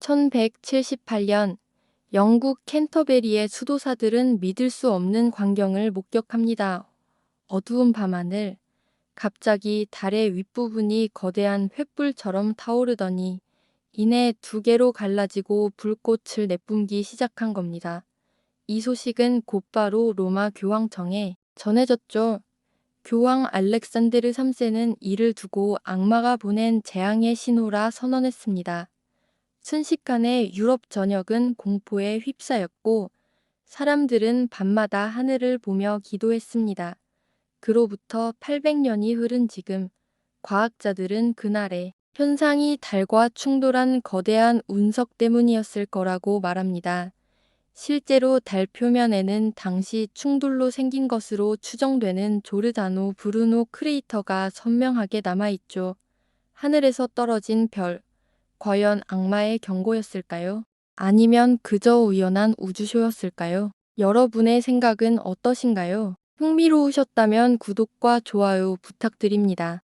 1178년 영국 캔터베리의 수도사들은 믿을 수 없는 광경을 목격합니다. 어두운 밤하늘, 갑자기 달의 윗부분이 거대한 횃불처럼 타오르더니 이내 두 개로 갈라지고 불꽃을 내뿜기 시작한 겁니다. 이 소식은 곧바로 로마 교황청에 전해졌죠. 교황 알렉산데르 3세는 이를 두고 악마가 보낸 재앙의 신호라 선언했습니다. 순식간에 유럽 전역은 공포에 휩싸였고 사람들은 밤마다 하늘을 보며 기도했습니다. 그로부터 800년이 흐른 지금 과학자들은 그날의 현상이 달과 충돌한 거대한 운석 때문이었을 거라고 말합니다. 실제로 달 표면에는 당시 충돌로 생긴 것으로 추정되는 조르다노 브루노 크레이터가 선명하게 남아있죠. 하늘에서 떨어진 별, 과연 악마의 경고였을까요? 아니면 그저 우연한 우주쇼였을까요? 여러분의 생각은 어떠신가요? 흥미로우셨다면 구독과 좋아요 부탁드립니다.